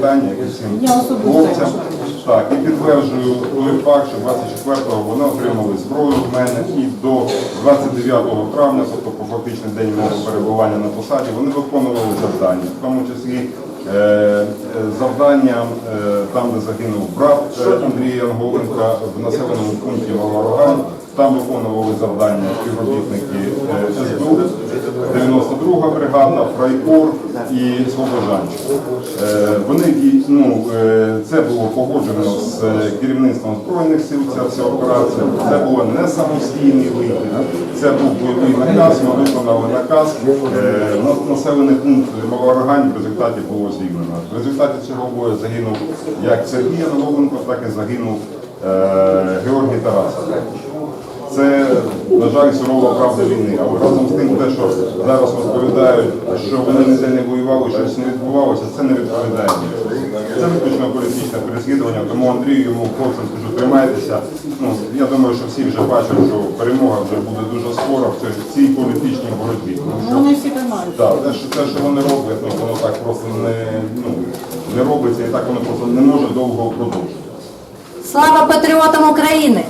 вітання як і всім Я особисто хлопцям. Так, і підтверджую той факт, що 24-го вони отримали зброю в мене і до 29 травня, тобто по фактичний день мого перебування на посаді, вони виконували завдання, в тому числі е, е, завдання е, там, де загинув брат е, Андрія Анголенка в населеному пункті Малорогань. Там виконували завдання співробітники е, СБУ, 92 бригада, Фрайкор і Слобожанщина. Е, Вони ну, е, це було погоджено з е, керівництвом збройних сил. Ця вся операція. Це було не самостійний вихід. Це був бойовий наказ. Ми виконали наказ. Населений пункт Малорогань в результаті було звільнено. В результаті цього бою загинув як Сергій Анголенко, так і загинув Георгій Тарасов. Це, на жаль, сурова правда війни. Але разом з тим, те, що зараз розповідають, що вони ніде не воювали, щось не відбувалося, це не відповідає. Це виключно політичне переслідування, тому Андрію йому хлопцям скажу, тримайтеся. Ну, я думаю, що всі вже бачать, що перемога вже буде дуже скоро в цій- політичній боротьбі. Тому що Вони всі тримають. так, те, що, те, що вони роблять, ну, воно так просто не, ну, не робиться і так воно просто не може довго продовжуватися. Слава патріотам України!